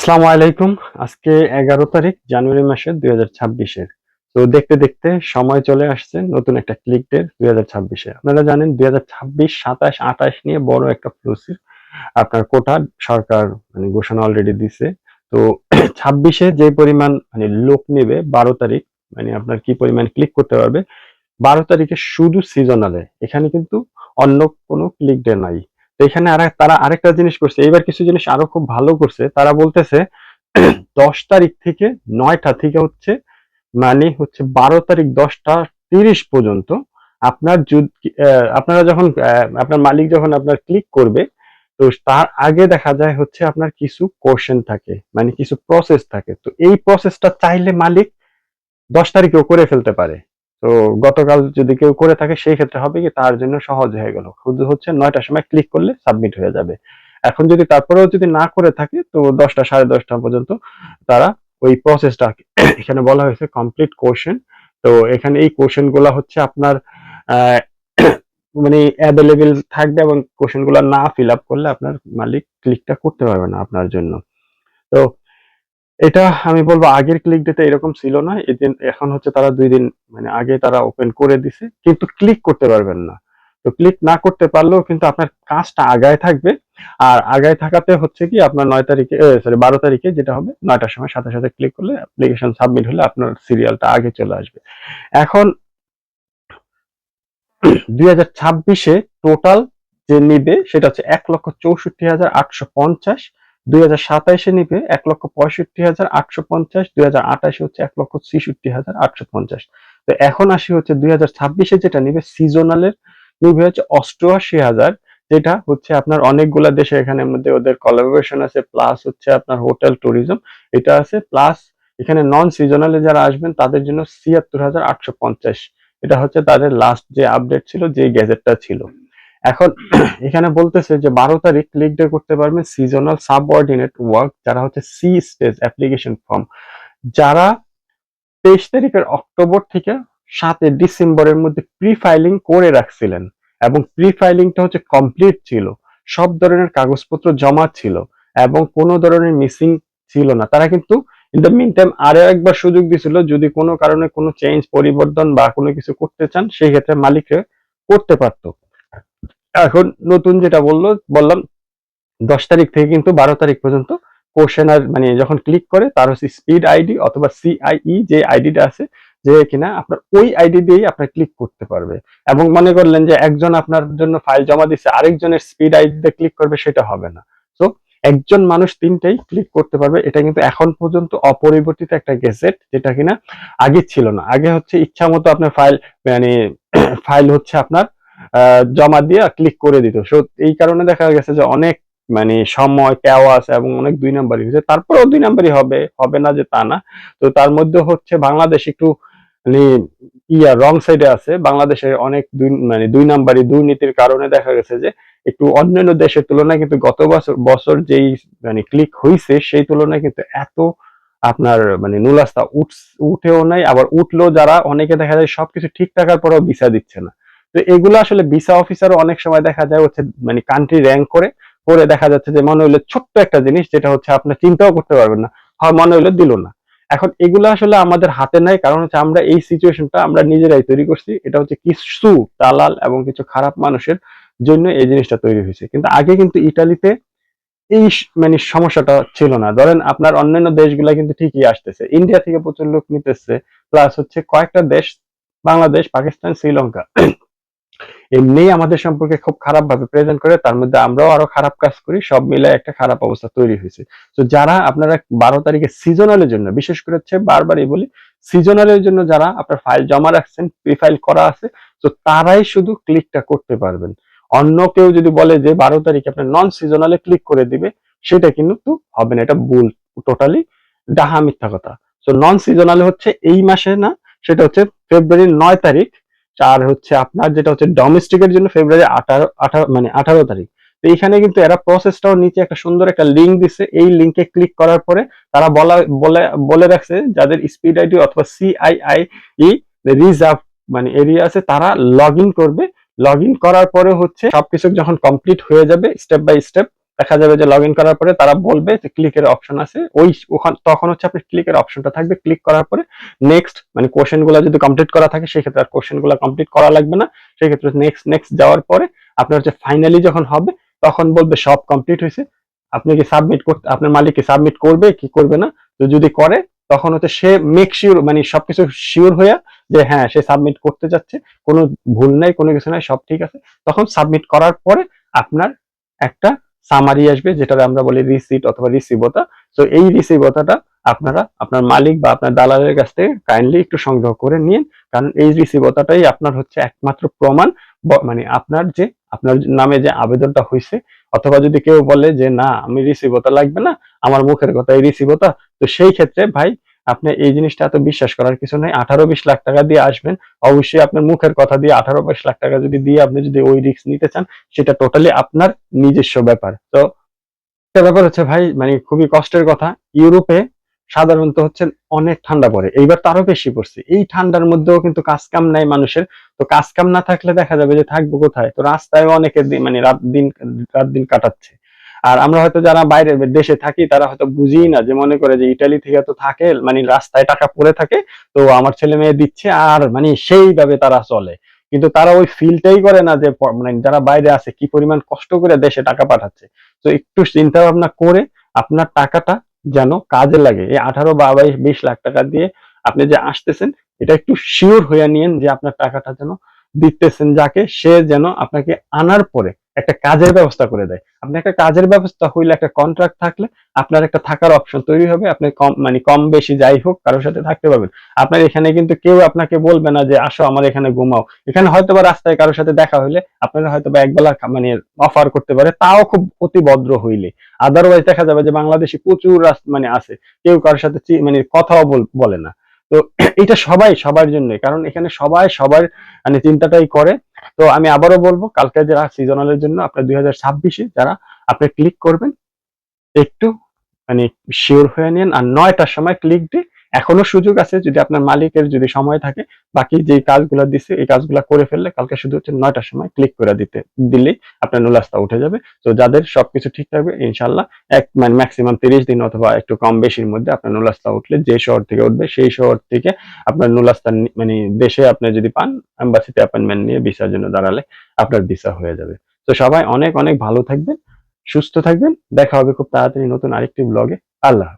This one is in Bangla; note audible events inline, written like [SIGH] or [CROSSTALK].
আসসালামু আলাইকুম। আজকে এগারো তারিখ, জানুয়ারি মাসের দুই হাজার ছাব্বিশের। তো দেখতে দেখতে সময় চলে আসছে নতুন একটা ক্লিক ডে দুই হাজার ছাব্বিশে আপনারা জানেন দুই হাজার ছাব্বিশ, সাতাশ, আঠাশ নিয়ে বড় একটা ফ্লুসির আপনার কোটা সরকার মানে ঘোষণা অলরেডি দিছে। তো [CLEARS THROAT] ছাব্বিশে যে পরিমাণ মানে লোক নেবে বারো তারিখ মানে আপনার কি পরিমাণ ক্লিক করতে পারবে, বারো তারিখে শুধু সিজনালে এখানে কিন্তু অন্য কোনো ক্লিক ডে নাই। এখানে তারা আরেকটা জিনিস করছে। এবার কিছু জিনিস আরও খুব ভালো করছে। তারা বলতেছে, [CLEARS THROAT] দশ তারিখ থেকে নয়টা থেকে হচ্ছে মানে হচ্ছে বারো তারিখ দশটা তিরিশ পর্যন্ত আপনার আপনারা যখন আপনার মালিক যখন আপনার ক্লিক করবে, তো তার আগে দেখা যায় হচ্ছে আপনার কিছু কোশ্চেন থাকে মানে কিছু প্রসেস থাকে। তো এই প্রসেসটা চাইলে মালিক দশ তারিখেও করে ফেলতে পারে। তো গতকাল যদি কেউ করে থাকে, সেই ক্ষেত্রে হবে কি তার জন্য সহজ হয়ে গেল। শুধু হচ্ছে নয়টার সময় ক্লিক করলে সাবমিট হয়ে যাবে। এখন যদি তারপরেও যদি না করে থাকে, তো দশটা সাড়ে দশটা পর্যন্ত তারা ওই প্রসেসটা [CLEARS THROAT] এখানে বলা হয়েছে কমপ্লিট কোশ্চেন তো এখানে এই কোশ্চেনগুলা হচ্ছে আপনার [CLEARS THROAT] মানে অ্যাভেলেবেল থাকবে এবং কোশ্চেনগুলা না ফিল আপ করলে আপনার মালিক ক্লিকটা করতে পারবে না আপনার জন্য। তো এটা আমি বলব আগের ক্লিক ডেতে এরকম ছিল না এদিন এখন হচ্ছে তারা দুই দিন মানে আগে তারা ওপেন করে দিছে, কিন্তু ক্লিক করতে পারবেন না। তো ক্লিক না করতে পারলেও কিন্তু আপনার কাজটা আগায় থাকবে, আর আগায় থাকাতে হচ্ছে কি আপনার নয় তারিখে সরি বারো তারিখে যেটা হবে, নয়টার সময় সাথে সাথে ক্লিক করলে অ্যাপ্লিকেশন সাবমিট হলে আপনার সিরিয়ালটা আগে চলে আসবে। এখন দুই হাজার ছাব্বিশে টোটাল যে নিবে, সেটা হচ্ছে এক লক্ষ চৌষট্টি হাজার আটশো পঞ্চাশ দুই হাজার সাতাইশে নিবে এক লক্ষ পঁয়ষট্টি হাজার আটশো পঞ্চাশ, দুই হাজার আঠাশে হচ্ছে এক লক্ষ ছেষট্টি হাজার আটশো পঞ্চাশ। তো এখন আসি হচ্ছে দুই হাজার ছাব্বিশে যেটা নিবে সিজনালের নিবে হচ্ছে অষ্টআশি হাজার, যেটা হচ্ছে আপনার অনেকগুলা দেশে এখানের মধ্যে ওদের কোলাবোরেশন আছে প্লাস হচ্ছে আপনার হোটেল ট্যুরিজম এটা আছে প্লাস এখানে নন সিজনালে যারা আসবেন, তাদের জন্য ছিয়াত্তর হাজার আটশো পঞ্চাশ। এটা হচ্ছে তাদের লাস্ট যে আপডেট ছিল, যে গ্যাজেটটা ছিল। এখন [CLEARS THROAT] এখানে বলতেছে যে বারো তারিখ ক্লিক ডে করতে পারবেন সিজনাল সাবঅর্ডিনেট ওয়ার্ক যারা হচ্ছে সি স্টেজ অ্যাপ্লিকেশন ফর্ম যারা তেইশ তারিখের অক্টোবর থেকে সাতে ডিসেম্বরের মধ্যে প্রি ফাইলিং করে রাখছিলেন এবং প্রি ফাইলিংটা হচ্ছে কমপ্লিট ছিল, সব ধরনের কাগজপত্র জমা ছিল এবং কোনো ধরনের মিসিং ছিল না। তারা কিন্তু ইন দ্য মিন টাইম আরও একবার সুযোগ দিছিল যদি কোনো কারণে কোনো চেঞ্জ পরিবর্তন বা কোনো কিছু করতে চান, সেই ক্ষেত্রে মালিককে করতে পারতো। এখন নতুন যেটা বলল, বললাম দশ তারিখ থেকে কিন্তু বারো তারিখ পর্যন্ত কোশ্চেনার মানে যখন ক্লিক করে তার হচ্ছে স্পিড আইডি অথবা সিআইই যে আইডিটা আছে, যে কিনা আপনার ওই আইডি দিয়েই আপনার ক্লিক করতে পারবে। এবং মনে করলেন যে একজন আপনার জন্য ফাইল জমা দিচ্ছে আরেকজনের স্পিড আইডিতে ক্লিক করবে সেটা হবে না। তো একজন মানুষ তিনটাই ক্লিক করতে পারবে, এটা কিন্তু এখন পর্যন্ত অপরিবর্তিত একটা গেজেট যেটা কিনা আগে ছিল না। আগে হচ্ছে ইচ্ছা মতো আপনার ফাইল মানে [COUGHS] ফাইল হচ্ছে আপনার জমা দিয়ে ক্লিক করে দিত। সো, এই কারণে দেখা গেছে যে অনেক মানে সময় কেওয়াস এবং অনেক দুই নাম্বারই হয়েছে। তারপরেও দুই নাম্বারই হবে হবে না যে তা না। তো তার মধ্যে হচ্ছে বাংলাদেশ একটু মানে ইয়া রং সাইডে আছে। বাংলাদেশের অনেক দুই মানে দুই নাম্বারই দুর্নীতির কারণে দেখা গেছে যে একটু অন্যান্য দেশের তুলনায় কিন্তু গত বছর বছর যেই মানে ক্লিক হয়েছে সেই তুলনায় কিন্তু এত আপনার মানে নুলাস্তা উঠ, উঠেও নাই। আবার উঠলেও যারা অনেকে দেখা যায় সবকিছু ঠিক থাকার পরেও ভিসা দিচ্ছে না। তো এগুলো আসলে ভিসা অফিসারও অনেক সময় দেখা যায় হচ্ছে মানে কান্ট্রি র্যাঙ্ক করে করে দেখা যাচ্ছে যে মনে হইল ছোট্ট একটা জিনিস যেটা হচ্ছে আপনার চিন্তাও করতে পারবেন না, হয় মনে হইল দিল না। এখন এগুলো আসলে আমাদের হাতে নাই, কারণ হচ্ছে আমরা এই সিচুয়েশনটা আমরা নিজেরাই তৈরি করছি, এটা হচ্ছে কিছু দালাল এবং কিছু খারাপ মানুষের জন্য এই জিনিসটা তৈরি হয়েছে। কিন্তু আগে কিন্তু ইটালিতে এই মানে সমস্যাটা ছিল না। ধরেন আপনার অন্যান্য দেশগুলা কিন্তু ঠিকই আসতেছে ইন্ডিয়া থেকে প্রচুর লোক নিতেছে প্লাস হচ্ছে কয়েকটা দেশ, বাংলাদেশ, পাকিস্তান, শ্রীলঙ্কা। এমনি আমাদের সম্পর্কে খুব খারাপ ভাবে প্রেজেন্ট করে, তার মধ্যে আমরাও আরও খারাপ কাজ করি, সব মিলে একটা খারাপ অবস্থা তৈরি হয়েছে। তো যারা আপনারা বারো তারিখে সিজনালের জন্য, বিশেষ করে হচ্ছে বারবারই বলি সিজনালের জন্য যারা আপনার ফাইল জমা রাখছেন প্রি ফাইল করা আছে তো তারাই শুধু ক্লিকটা করতে পারবেন। অন্য কেউ যদি বলে যে বারো তারিখে আপনার নন সিজনালে ক্লিক করে দিবে, সেটা কিন্তু হবে না, এটা ভুল টোটালি ডাহা মিথ্যা কথা। তো নন সিজনালে হচ্ছে এই মাসে না, সেটা হচ্ছে ফেব্রুয়ারির নয় তারিখ আর হচ্ছে আপনার যেটা হচ্ছে ডোমেস্টিকের জন্য ফেব্রুয়ারি আঠারো আঠারো মানে আঠারো তারিখ। তো এখানে কিন্তু এরা প্রসেসটাও নিচে একটা সুন্দর একটা লিঙ্ক দিছে। এই লিঙ্কে ক্লিক করার পরে তারা বলা, বলে রাখছে যাদের স্পিড আইডি অথবা সিআইআই রিজার্ভ মানে এরিয়া আছে, তারা লগ করবে। লগ করার পরে হচ্ছে সবকিছু যখন কমপ্লিট হয়ে যাবে স্টেপ বাই স্টেপ দেখা যাবে যে লগ করার পরে তারা বলবে যে ক্লিকের অপশন আছে। ওই তখন হচ্ছে আপনি ক্লিকের অপশনটা থাকবে। ক্লিক করার পরে নেক্সট মানে কোশ্চেনগুলো যদি কমপ্লিট করা থাকে, সেক্ষেত্রে আর কোশ্চেনগুলো কমপ্লিট করা লাগবে না। সেক্ষেত্রে নেক্সট নেক্সট যাওয়ার পরে আপনার হচ্ছে ফাইনালি যখন হবে, তখন বলবে সব কমপ্লিট হয়েছে। আপনি কি সাবমিট করতে, আপনার মালিক কি সাবমিট করবে, কি করবে না? তো যদি করে, তখন হচ্ছে সে মেক শিওর মানে সবকিছু শিওর হয়ে যে হ্যাঁ সে সাবমিট করতে যাচ্ছে। কোনো ভুল নাই, কোনো কিছু নাই, সব ঠিক আছে। তখন সাবমিট করার পরে আপনার একটা সামারি আসবে যেটা আমরা বলি রিসিট অথবা রিসিভতা তো এই রিসিভতাটা আপনারা আপনার মালিক বা আপনার দালালের কাছ থেকে কাইন্ডলি একটু সংগ্রহ করে নিন। কারণ এই রিসিভতাটাই আপনার হচ্ছে একমাত্র প্রমাণ মানে আপনার যে, আপনার নামে যে আবেদনটা হয়েছে অথবা যদি কেউ বলে যে, না, আমি রিসিভতা লাগবে না, আমার মুখের কথা এই রিসিভতা তো সেই ক্ষেত্রে ভাই আপনি এই জিনিসটা এত বিশ্বাস করার কিছু নাই। আঠারো বিশ লাখ টাকা দিয়ে আসবেন, অবশ্যই আপনার মুখের কথা দিয়ে আঠারো বিশ লাখ টাকা যদি দিয়ে আপনি যদি ওই রিস্ক নিতে চান, সেটা টোটালি আপনার নিজস্ব ব্যাপার। তো একটা ব্যাপার হচ্ছে ভাই মানে খুবই কষ্টের কথা, ইউরোপে সাধারণত হচ্ছে অনেক ঠান্ডা পড়ে। এইবার তারও বেশি পড়ছে। এই ঠান্ডার মধ্যেও কিন্তু কাজ কাম নাই মানুষের। তো কাজ কাম না থাকলে দেখা যাবে যে থাকব কোথায়? তো রাস্তায় অনেকে মানে রাত দিন রাত দিন কাটাচ্ছে। আর আমরা হয়তো যারা বাইরে দেশে থাকি, তারা হয়তো বুঝি না যে মনে করে যে ইটালি থেকে তো থাকে মানে রাস্তায় টাকা পড়ে থাকে, তো আমার ছেলে মেয়ে দিচ্ছে আর মানে সেইভাবে তারা চলে। কিন্তু তারা ওই ফিলটাই করে না যে মানে যারা বাইরে আছে, কি পরিমাণ কষ্ট করে দেশে টাকা পাঠাচ্ছে। তো একটু চিন্তা ভাবনা করে আপনার টাকাটা যেন কাজে লাগে। এই আঠারো বা বাইশ, বিশ লাখ টাকা দিয়ে আপনি যে আসতেছেন, এটা একটু শিওর হয়ে নিয়েন যে আপনার টাকাটা যেন দিতেছেন যাকে, সে যেন আপনাকে আনার পরে একটা কাজের ব্যবস্থা করে দেয়। আপনি একটা কাজের ব্যবস্থা হইলে একটা কন্ট্রাক্ট থাকলে আপনার একটা থাকার অপশন তৈরি হবে। আপনি কম মানে কম বেশি যাই হোক, কারোর সাথে থাকতে পারবেন। আপনার এখানে কিন্তু কেউ আপনাকে বলবে না যে, আসো আমার এখানে ঘুমাও। এখানে হয়তো বা রাস্তায় কারোর সাথে দেখা হইলে আপনারা হয়তো বা একবেলা মানে অফার করতে পারে। তাও খুব অতি ভদ্র হইলে। আদারওয়াইজ দেখা যাবে যে, বাংলাদেশে প্রচুর মানে আছে। কেউ কারোর সাথে মানে কথাও বলে না। তো [CLEARS THROAT] এটা সবাই, সবার জন্য কারণ এখানে সবাই, সবার মানে চিন্তাটাই করে। তো আমি আবারও বলব, কালকে যারা সিজনালের জন্য আপনার দুই হাজার ছাব্বিশে যারা আপনি ক্লিক করবেন, একটু মানে শিওর হয়ে নিন। আর নয়টার সময় ক্লিক দিয়ে এখনও সুযোগ আছে যদি আপনার মালিকের যদি সময় থাকে, বাকি যে কাজগুলো দিছে, এই কাজগুলো করে ফেললে কালকে শুধু হচ্ছে নয়টার সময় ক্লিক করে দিতে, দিলেই আপনার নুলাস্তা উঠে যাবে। তো যাদের সবকিছু ঠিক থাকবে ইনশাল্লাহ এক মানে ম্যাক্সিমাম তিরিশ দিন অথবা একটু কম বেশির মধ্যে আপনার নুলাস্তা উঠলে যে শহর থেকে উঠবে, সেই শহর থেকে আপনার নুলাস্তা মানে দেশে আপনি যদি পান এম্বাসিতে অ্যাপয়েন্টমেন্ট নিয়ে ভিসার জন্য দাঁড়ালে আপনার ভিসা হয়ে যাবে। তো সবাই অনেক অনেক ভালো থাকবেন, সুস্থ থাকবেন। দেখা হবে খুব তাড়াতাড়ি নতুন আরেকটি ব্লগে আল্লাহ।